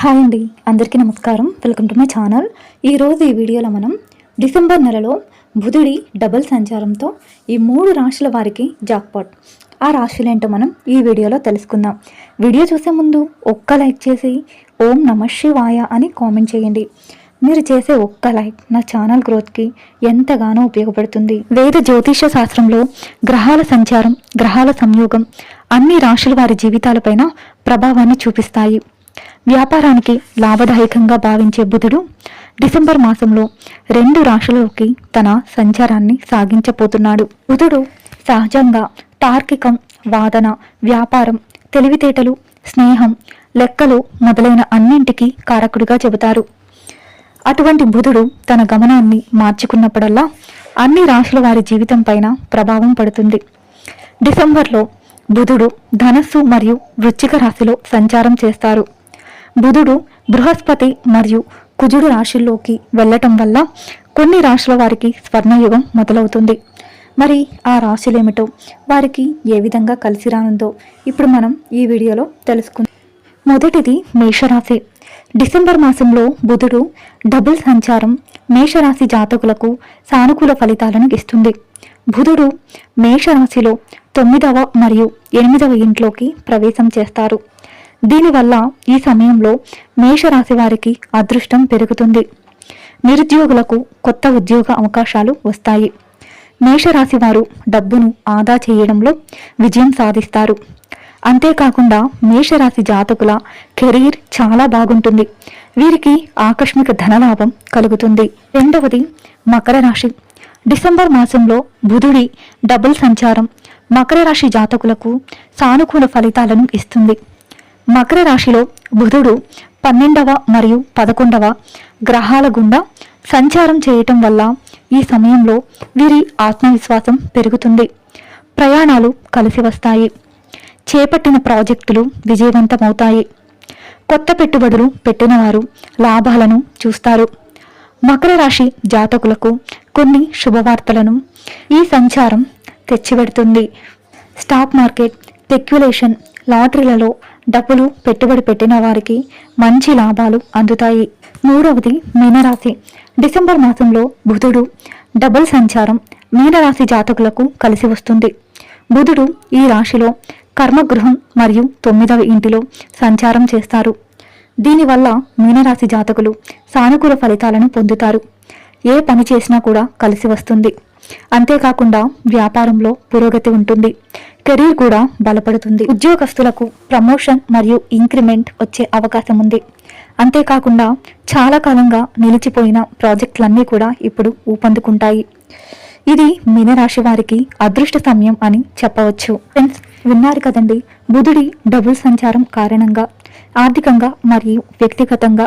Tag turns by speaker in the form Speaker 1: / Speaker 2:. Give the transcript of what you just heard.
Speaker 1: Hi అండి. అందరికీ నమస్కారం. Welcome to my channel. ఈరోజు ఈ వీడియోలో మనం డిసెంబర్ నెలలో బుధుడి డబుల్ సంచారంతో ఈ మూడు రాశుల వారికి జాక్పాట్. ఆ రాశులేంటో మనం ఈ వీడియోలో తెలుసుకుందాం. వీడియో చూసే ముందు ఒక్క లైక్ చేసి ఓం నమ శివాయ అని కామెంట్ చేయండి. మీరు చేసే ఒక్క లైక్ నా ఛానల్ గ్రోత్కి ఎంతగానో ఉపయోగపడుతుంది. వేద జ్యోతిష శాస్త్రంలో గ్రహాల సంచారం గ్రహాల సంయోగం అన్ని రాశుల వారి జీవితాలపైన ప్రభావాన్ని చూపిస్తాయి. వ్యాపారానికి లాభదాయకంగా భావించే బుధుడు డిసెంబర్ మాసంలో రెండు రాశులలోకి తన సంచారాన్ని సాగించబోతున్నాడు. బుధుడు సహజంగా తార్కికం వాదన వ్యాపారం తెలివితేటలు స్నేహం లెక్కలు మొదలైన అన్నింటికీ కారకుడిగా చెబుతారు. అటువంటి బుధుడు తన గమనాన్ని మార్చుకున్నప్పుడల్లా అన్ని రాశుల వారి జీవితం పైన ప్రభావం పడుతుంది. డిసెంబర్లో బుధుడు ధనస్సు మరియు వృచ్చిక రాశిలో సంచారం చేస్తారు. బుధుడు బృహస్పతి మరియు కుజుడు రాశుల్లోకి వెళ్ళటం వల్ల కొన్ని రాశుల వారికి స్వర్ణయుగం మొదలవుతుంది. మరి ఆ రాశులేమిటో వారికి ఏ విధంగా కలిసి రానుందో ఇప్పుడు మనం ఈ వీడియోలో తెలుసుకుందాం. మొదటిది మేషరాశి. డిసెంబర్ మాసంలో బుధుడు డబుల్ సంచారం మేషరాశి జాతకులకు సానుకూల ఫలితాలను ఇస్తుంది. బుధుడు మేషరాశిలో తొమ్మిదవ మరియు ఎనిమిదవ ఇంట్లోకి ప్రవేశం చేస్తారు. దీనివల్ల ఈ సమయంలో మేషరాశి వారికి అదృష్టం పెరుగుతుంది. నిరుద్యోగులకు కొత్త ఉద్యోగ అవకాశాలు వస్తాయి. మేషరాశి వారు డబ్బును ఆదా చేయడంలో విజయం సాధిస్తారు. అంతేకాకుండా మేషరాశి జాతకుల కెరీర్ చాలా బాగుంటుంది. వీరికి ఆకస్మిక ధనలాభం కలుగుతుంది. రెండవది మకర రాశి. డిసెంబర్ మాసంలో బుధుడి డబుల్ సంచారం మకర రాశి జాతకులకు సానుకూల ఫలితాలను ఇస్తుంది. మకర రాశిలో బుధుడు పన్నెండవ మరియు పదకొండవ గ్రహాల గుండా సంచారం చేయటం వల్ల ఈ సమయంలో వీరి ఆత్మవిశ్వాసం పెరుగుతుంది. ప్రయాణాలు కలిసి వస్తాయి. చేపట్టిన ప్రాజెక్టులు విజయవంతమవుతాయి. కొత్త పెట్టుబడులు పెట్టినవారు లాభాలను చూస్తారు. మకర రాశి జాతకులకు కొన్ని శుభవార్తలను ఈ సంచారం తెచ్చిపెడుతుంది. స్టాక్ మార్కెట్ స్పెక్యులేషన్ లాటరీలలో డబ్బులు పెట్టుబడి పెట్టిన వారికి మంచి లాభాలు అందుతాయి. మూడవది మీనరాశి. డిసెంబర్ మాసంలో బుధుడు డబుల్ సంచారం మీనరాశి జాతకులకు కలిసి వస్తుంది. బుధుడు ఈ రాశిలో కర్మగృహం మరియు తొమ్మిదవ ఇంటిలో సంచారం చేస్తారు. దీనివల్ల మీనరాశి జాతకులు సానుకూల ఫలితాలను పొందుతారు. ఏ పని చేసినా కూడా కలిసి వస్తుంది. అంతేకాకుండా వ్యాపారంలో పురోగతి ఉంటుంది. కెరీర్ కూడా బలపడుతుంది. ఉద్యోగస్తులకు ప్రమోషన్ మరియు ఇంక్రిమెంట్ వచ్చే అవకాశం ఉంది. అంతేకాకుండా చాలా కాలంగా నిలిచిపోయిన ప్రాజెక్టులన్నీ కూడా ఇప్పుడు ఊపందుకుంటాయి. ఇది మీనరాశి వారికి అదృష్ట సమయం అని చెప్పవచ్చు. ఫ్రెండ్స్ విన్నారు కదండి బుధుడి డబుల్ సంచారం కారణంగా ఆర్థికంగా మరియు వ్యక్తిగతంగా